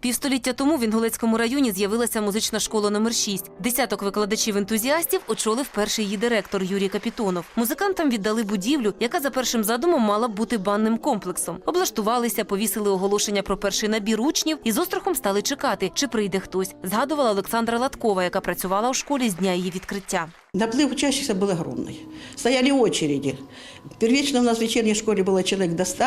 Півстоліття тому в Інгулецькому районі з'явилася музична школа номер 6 Десяток викладачів-ентузіастів очолив перший її директор Юрій Капітонов. Музикантам віддали будівлю, яка за першим задумом мала б бути банним комплексом. Облаштувалися, повісили оголошення про перший набір учнів і з острахом стали чекати, чи прийде хтось. Згадувала Олександра Латкова, яка працювала у школі з дня її відкриття. Наплыв учащихся был огромный. Стояли очереди. Первично у нас в вечерней школе было человек до 100,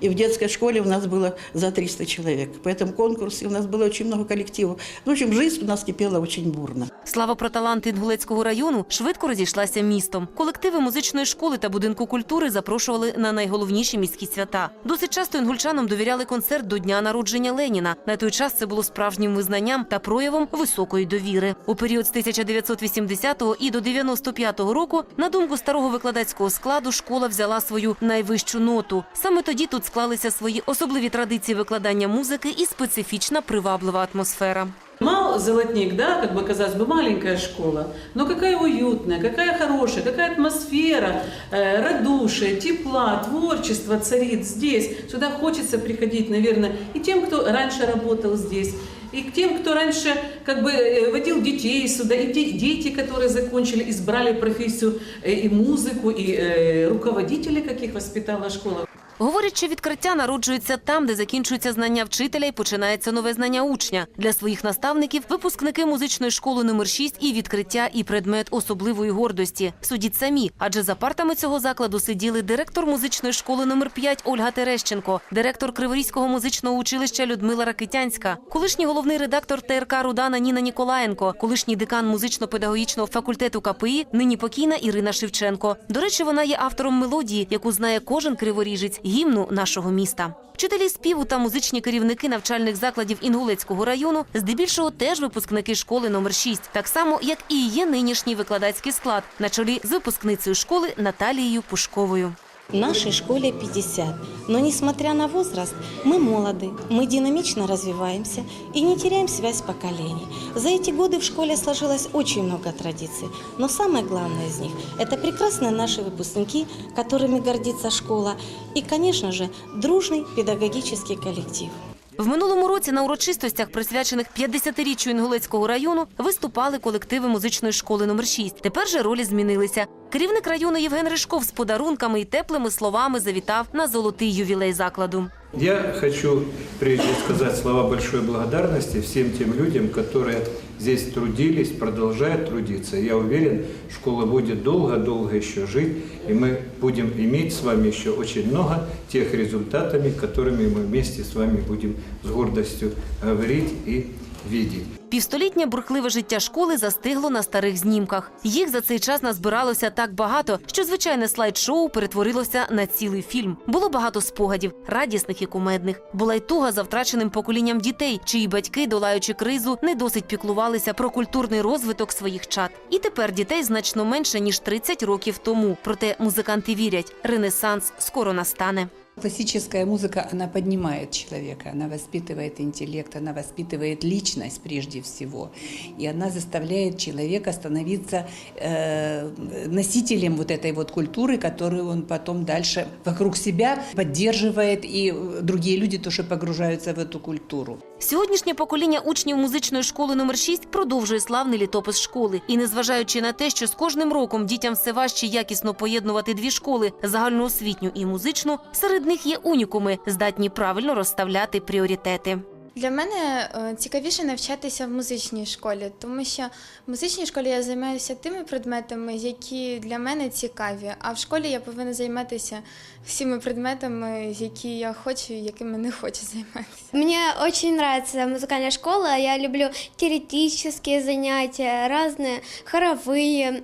и в детской школе у нас было за 300 человек. По этому конкурсе у нас было очень много коллективов. В общем, жизнь у нас кипела очень бурно. Слава про таланти Інгулецького району швидко розійшлася містом. Колективи музичної школи та будинку культури запрошували на найголовніші міські свята. Досить часто інгульчанам довіряли концерт до дня народження Леніна. На той час це було справжнім визнанням та проявом високої довіри. У період з 1980 і до 95 року, на думку старого викладацького складу, школа взяла свою найвищу ноту. Саме тоді тут склалися свої особливі традиції викладання музики і специфічна приваблива атмосфера. Мал золотник, да, как бы казалось бы, маленькая школа, но какая уютная, какая хорошая, какая атмосфера, э, радушие, тепла, творчество царит здесь. Сюда хочется приходить, наверное, и тем, кто раньше работал здесь, и к тем, кто раньше как бы э, водил детей сюда, и те дети, которые закончили, избрали профессию э, и музыку, и э, руководители, каких воспитала школа. Говорять, що відкриття народжується там, де закінчується знання вчителя і починається нове знання учня. Для своїх наставників випускники музичної школи номер 6 і відкриття, і предмет особливої гордості. Судіть самі, адже за партами цього закладу сиділи директор музичної школи номер 5 Ольга Терещенко, директор Криворізького музичного училища Людмила Ракитянська, колишній головний редактор ТРК Рудана Ніна Ніколаєнко, колишній декан музично-педагогічного факультету КПІ, нині покійна Ірина Шевченко. До речі, вона є автором мелодії, яку знає кожен криворіжець, гімну нашого міста. Вчителі співу та музичні керівники навчальних закладів Інгулецького району здебільшого теж випускники школи номер 6, так само як і є нинішній викладацький склад на чолі з випускницею школи Наталією Пушковою. В нашей школе 50. Но несмотря на возраст, мы молоды, мы динамично развиваемся и не теряем связь поколений. За эти годы в школе сложилось очень много традиций. Но самое главное из них – это прекрасные наши выпускники, которыми гордится школа, и, конечно же, дружный педагогический коллектив. В минулому році на урочистостях, присвячених 50-річчю Інгулецького району, виступали колективи музичної школи номер 6. Тепер же ролі змінилися. Керівник району Євген Ришков з подарунками і теплими словами завітав на золотий ювілей закладу. Я хочу прежде сказать слова большой благодарности всем тем людям, которые здесь трудились, продолжают трудиться. Я уверен, школа будет долго-долго еще жить, и мы будем иметь с вами еще очень много тех результатами, которыми мы вместе с вами будем с гордостью говорить и видеть. Півстолітнє бурхливе життя школи застигло на старих знімках. Їх за цей час назбиралося так багато, що звичайне слайд-шоу перетворилося на цілий фільм. Було багато спогадів, радісних і кумедних. Була й туга за втраченим поколінням дітей, чиї батьки, долаючи кризу, не досить піклувалися про культурний розвиток своїх чад. І тепер дітей значно менше ніж 30 років тому. Проте музиканти вірять, ренесанс скоро настане. Классическая музыка, она поднимает человека, она воспитывает интеллект, она воспитывает личность прежде всего. И она заставляет человека становиться э, носителем вот этой вот культуры, которую он потом дальше вокруг себя поддерживает, и другие люди тоже погружаются в эту культуру. Сьогоднішнє покоління учнів музичної школи номер 6 продовжує славний літопис школи. І незважаючи на те, що з кожним роком дітям все важче якісно поєднувати дві школи загальноосвітню і музичну, серед них є унікуми, здатні правильно розставляти пріоритети. Для мене е, цікавіше навчатися в музичній школі, тому що в музичній школі я займаюся тими предметами, які для мене цікаві. А в школі я повинна займатися всіми предметами, які я хочу і якими не хочу займатися. Мне очень нравится музыкальная школа. Я люблю теоретические занятия, разные хоровые,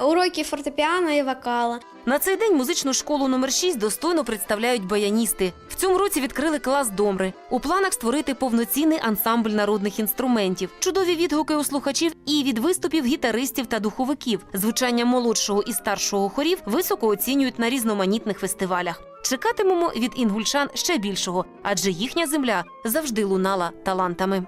уроки фортепиано и вокала. На цей день музичну школу номер 6 достойно представляють баяністи. В цьому році відкрили клас домри. У планах створити повноцінний ансамбль народних інструментів, чудові відгуки у слухачів і від виступів гітаристів та духовиків. Звучання молодшого і старшого хорів високо оцінюють на різноманітних фестивалях. Чекатимемо від інгульчан ще більшого, адже їхня земля завжди лунала талантами.